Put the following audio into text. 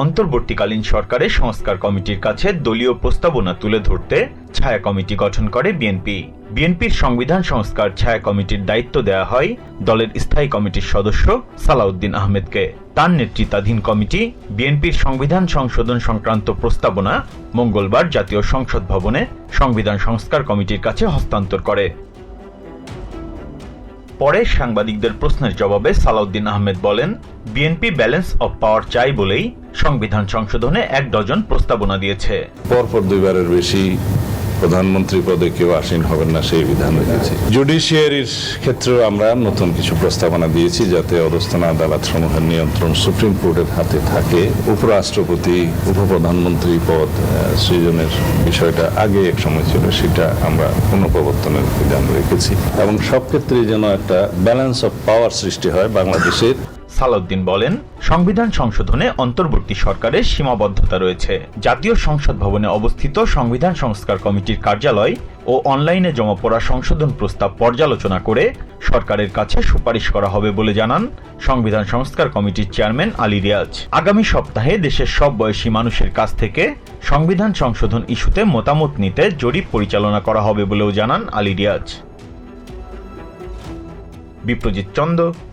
অন্তর্বর্তীকালীন সরকারের সংস্কার কমিটির কাছে দলীয় প্রস্তাবনা তুলে ধরতে ছায়া কমিটি গঠন করে বিএনপি। বিএনপির সংবিধান সংস্কার ছায়া কমিটির দায়িত্ব দেওয়া হয় দলের স্থায়ী কমিটির সদস্য সালাউদ্দিন আহমেদকে। তার নেতৃত্বাধীন কমিটি বিএনপির সংবিধান সংশোধন সংক্রান্ত প্রস্তাবনা মঙ্গলবার জাতীয় সংসদ ভবনে সংবিধান সংস্কার কমিটির কাছে হস্তান্তর করে। পরে সাংবাদিকদের প্রশ্নের জবাবে সালাউদ্দিন আহমেদ বলেন, বিএনপি ব্যালেন্স অফ পাওয়ার চাই বলেই সংবিধান সংশোধনে এক ডজন প্রস্তাবনা দিয়েছে। পরপর দুইবারের বেশি প্রধানমন্ত্রী পদে কেউ আসীন হবেন না, সেই বিধান রেখেছি। জুডিশিয়ারির ক্ষেত্রেও আমরা নতুন কিছু প্রস্তাবনা দিয়েছি যাতে অধস্থন আদালত সমূহের নিয়ন্ত্রণ সুপ্রিম কোর্টের হাতে থাকে। উপরাষ্ট্রপতি, উপপ্রধানমন্ত্রী পদ সৃজনের বিষয়টা আগে এক সময় ছিল, সেটা আমরা পুনঃপ্রবর্তনের বিধান রেখেছি। এবং সব ক্ষেত্রে যেন একটা ব্যালেন্স অফ পাওয়ার সৃষ্টি হয় বাংলাদেশের। সালাউদ্দিন বলেন, সংবিধান সংশোধনে অন্তর্বর্তী সরকারের সীমাবদ্ধতা রয়েছে। জাতীয় সংসদ ভবনে অবস্থিত সংবিধান সংস্কার কমিটির কার্যালয় ও অনলাইনে জমা পড়া সংশোধন প্রস্তাব পর্যালোচনা করে সরকারের কাছে সুপারিশ করা হবে বলে জানান সংবিধান সংস্কার কমিটির চেয়ারম্যান আলী রিয়াজ। আগামী সপ্তাহে দেশের সব বয়সী মানুষের কাছ থেকে সংবিধান সংশোধন ইস্যুতে মতামত নিতে জরিপ পরিচালনা করা হবে বলেও জানান Ali Riaz. Biprojit Chanda